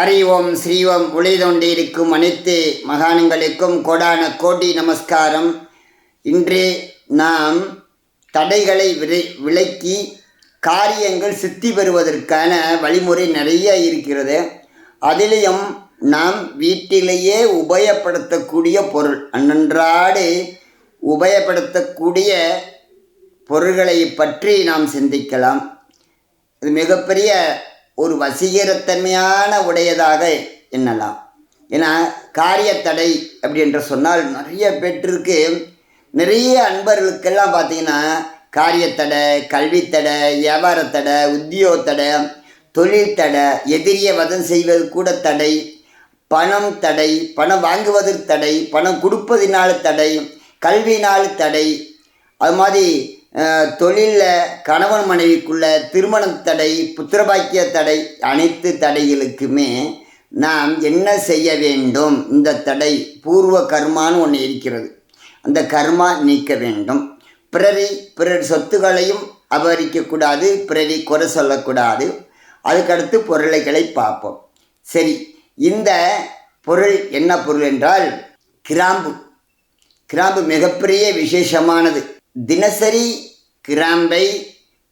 அறிவோம் ஸ்ரீவம் ஸ்ரீ ஒளிதொண்டிருக்கும் அனைத்து மகாணங்களுக்கும் கோடான கோடி நமஸ்காரம். இன்று நாம் தடைகளை விலை விலக்கி காரியங்கள் சித்தி பெறுவதற்கான வழிமுறை நிறைய இருக்கிறது. அதிலையும் நாம் வீட்டிலேயே உபயப்படுத்தக்கூடிய பொருள் அன்றன்றாடு உபயப்படுத்தக்கூடிய பொருள்களை பற்றி நாம் சிந்திக்கலாம். இது மிகப்பெரிய ஒரு வசீகரத்தன்மையான உடையதாக எண்ணலாம். ஏன்னா காரியத்தடை அப்படி என்று சொன்னால் நிறைய பேற்றிருக்கு. நிறைய அன்பர்களுக்கெல்லாம் பார்த்தீங்கன்னா காரியத்தடை கல்வித்தடை வியாபாரத்தடை உத்தியோகத்தடை தொழில் தடை எதிரியை வதம் செய்வது கூட தடை பணம் தடை பணம் வாங்குவதற்கு தடை பணம் கொடுப்பதினால் தடை கல்வினால் தடை. அது மாதிரி தொழிலில் கணவன் மனைவிக்குள்ள திருமண தடை புத்திரபாக்கிய தடை அனைத்து தடைகளுக்குமே நாம் என்ன செய்ய வேண்டும்? இந்த தடை பூர்வ கர்மான்னு ஒன்று இருக்கிறது. அந்த கர்மா நீக்க வேண்டும். பிறரை பிறர் சொத்துக்களையும் அபகரிக்கக்கூடாது பிறரை குறை சொல்லக்கூடாது அதுக்கடுத்து பொருளைகளை பார்ப்போம். சரி இந்த பொருள் என்ன பொருள் என்றால் கிராம்பு. கிராம்பு மிகப்பெரிய விசேஷமானது. தினசரி கிராம்பை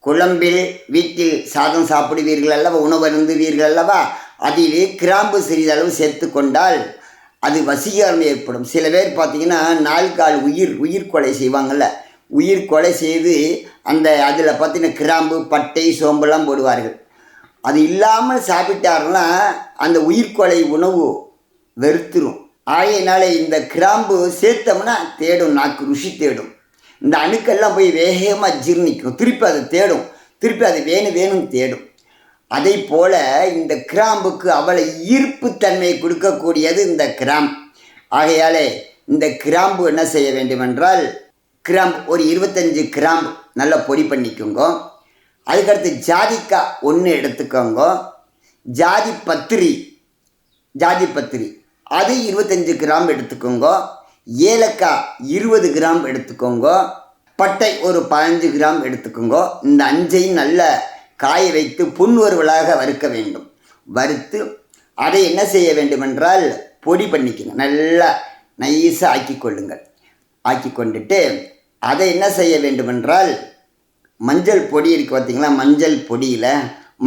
குழம்பில் வீட்டில் சாதம் சாப்பிடுவீர்கள் அல்லவா? உணவு அருந்துவீர்கள் அல்லவா? அதிலே கிராம்பு சிறிதளவு சேர்த்து கொண்டால் அது வசீகரம் ஏற்படும். சில பேர் பார்த்தீங்கன்னா நாள் கால் உயிர் உயிர் கொலை செய்வாங்கள்ல உயிர் கொலை செய்து அந்த அதில் பார்த்தீங்கன்னா கிராம்பு பட்டை சோம்பெல்லாம் போடுவார்கள். அது இல்லாமல் சாப்பிட்டாருன்னா அந்த உயிர்கொலை உணவு வெறுத்துரும். ஆகையினால இந்த கிராம்பு சேர்த்தோம்னா தேடும் நாக்கு ருசி தேடும். இந்த அணுக்கெல்லாம் போய் வேகமாக ஜீர்ணிக்கும். திருப்பி அதை தேடும். திருப்பி அது வேணும் வேணும் தேடும். அதை போல் இந்த கிராம்புக்கு அவ்வளோ ஈர்ப்பு தன்மை கொடுக்கக்கூடியது இந்த கிராம். ஆகையாலே இந்த கிராம்பு என்ன செய்ய வேண்டுமென்றால் கிராம்பு ஒரு இருபத்தஞ்சி கிராம்பு நல்லா பொடி பண்ணிக்கோங்க. அதுக்கடுத்து ஜாதிக்காய் ஒன்று எடுத்துக்கோங்க. ஜாதி பத்திரி ஜாதி பத்திரி. அது இருபத்தஞ்சி கிராம் எடுத்துக்கோங்க. ஏலக்காய் இருபது கிராம் எடுத்துக்கோங்க. பட்டை ஒரு பதினஞ்சு கிராம் எடுத்துக்கோங்க. இந்த அஞ்சையும் நல்ல காய வைத்து புன்வருவலாக வறுக்க வேண்டும். வறுத்து அதை என்ன செய்ய வேண்டுமென்றால் பொடி பண்ணிக்கங்க நல்லா நைஸாக ஆக்கி கொள்ளுங்கள். ஆக்கி கொண்டுட்டு அதை என்ன செய்ய வேண்டுமென்றால் மஞ்சள் பொடி இருக்குது பார்த்தீங்களா மஞ்சள் பொடியில்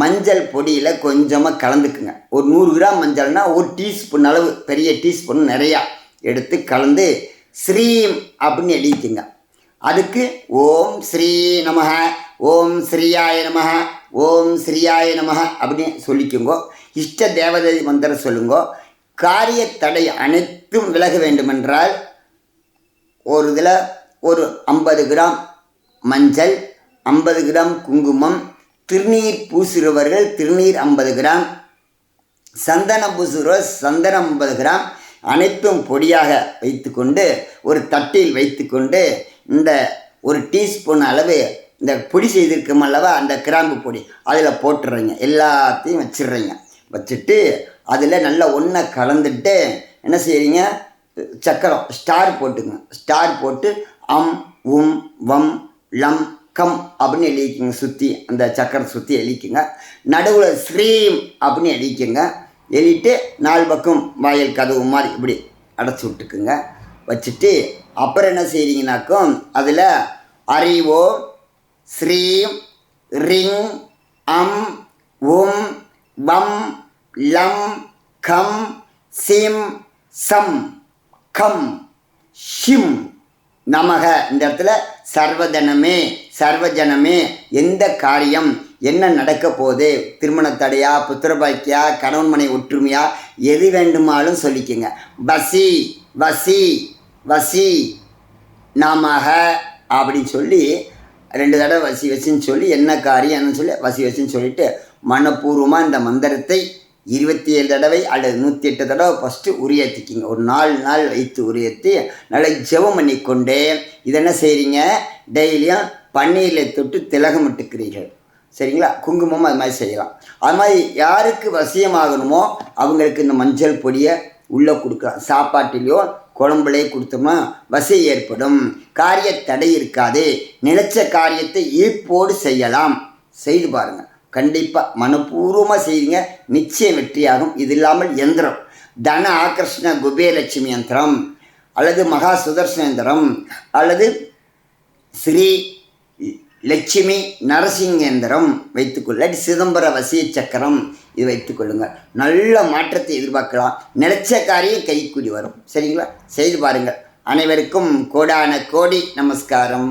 மஞ்சள் பொடியில் கொஞ்சமாக கலந்துக்குங்க. ஒரு நூறு கிராம் மஞ்சள்னால் ஒரு டீஸ்பூன் அளவு பெரிய டீஸ்பூன் நிறையா. எடுத்து கலந்து ஸ்ரீம் அப்படின்னு எழுதிக்குங்க. அதுக்கு ஓம் ஸ்ரீ நமக ஓம் ஸ்ரீயாய நமக ஓம் ஸ்ரீயாய நமக அப்படின்னு சொல்லிக்குங்கோ. இஷ்ட தேவதை மந்திரம் சொல்லுங்க. காரிய தடை அனைத்தும் விலக வேண்டுமென்றால் ஒரு இதில் ஒரு ஐம்பது கிராம் மஞ்சள் ஐம்பது கிராம் குங்குமம் திருநீர் பூசுகிறவர்கள் திருநீர் ஐம்பது கிராம் சந்தனம் பூசுகிறவர் சந்தனம் ஐம்பது கிராம் அனைத்தும் பொடியாக வைத்துக்கொண்டு ஒரு தட்டில் வைத்துக்கொண்டு இந்த ஒரு டீஸ்பூன் அளவு இந்த பொடி செய்திருக்கோம் அல்லவா அந்த கிராம்பு பொடி அதில் போட்டுடுறீங்க எல்லாத்தையும் வச்சிடுறீங்க. வச்சுட்டு அதில் நல்லா ஒன்றை கலந்துட்டு என்ன செய்கிறீங்க சக்கரம் ஸ்டார் போட்டுங்க ஸ்டார் போட்டு அம் உம் வம் லம் கம் அப்படின்னு எழுதிக்குங்க. சுற்றி அந்த சக்கரம் சுற்றி எழுதிக்குங்க. நடுவில் ஸ்ரீம் அப்படின்னு எழுதிக்குங்க. எழுதிட்டு நாலு பக்கம் வாயில் கதவு மாதிரி இப்படி அடைச்சி விட்டுக்குங்க. வச்சுட்டு அப்புறம் என்ன செய்கிறீங்கனாக்கும் அதில் அறிவோ ஸ்ரீம் ரிங் அம் உம் வம் லம் கம் சிம் சம் கம் ஷிம். நமக. இந்த இடத்துல சர்வஜனமே சர்வஜனமே எந்த காரியம் என்ன நடக்க போகுது? திருமண தடையா புத்திரபாக்கியா கணவன் மனை ஒற்றுமையா? எது வேண்டுமாலும் சொல்லிக்கோங்க. வசி வசி வசி நாமக அப்படின்னு சொல்லி ரெண்டு தடவை வசி வசின்னு சொல்லி என்ன காரியம் என்னன்னு சொல்லி வசி வசின்னு சொல்லிட்டு மனப்பூர்வமாக இந்த மந்திரத்தை இருபத்தி ஏழு தடவை அல்லது நூற்றி எட்டு தடவை ஃபஸ்ட்டு உரியத்திக்கிங்க ஒரு நாலு நாள் வைத்து உரியத்தி நல்லா ஜெபம் பண்ணிக்கொண்டே இதை என்ன செய்கிறீங்க டெய்லியும் பன்னீரில் தொட்டு திலகம் விட்டுக்கிறீர்கள் சரிங்களா? குங்குமம் அது மாதிரி செய்யலாம். அது மாதிரி யாருக்கு வசியமாகணுமோ அவங்களுக்கு இந்த மஞ்சள் பொடியை உள்ளே கொடுக்கலாம். சாப்பாட்டிலையோ குழம்புலையே கொடுத்தோம்னா வசை ஏற்படும். காரிய தடை இருக்காது. நினைச்ச காரியத்தை ஈர்ப்போடு செய்யலாம். செய்து பாருங்கள் கண்டிப்பாக மனப்பூர்வமாக செய்யுங்க நிச்சயம் வெற்றியாகும். இது இல்லாமல் எந்திரம். தன ஆகர்ஷண குபேலட்சுமி யந்திரம் அல்லது மகா சுதர்சன யந்திரம் அல்லது ஸ்ரீ லட்சுமி நரசிங்க யந்திரம் வைத்துக்கொள்ள சிதம்பர வசிய சக்கரம் இது வைத்துக்கொள்ளுங்கள் நல்ல மாற்றத்தை எதிர்பார்க்கலாம். நினைச்ச காரியம் கைக்குடி வரும். சரிங்களா? செய்து பாருங்கள். அனைவருக்கும் கோடான கோடி நமஸ்காரம்.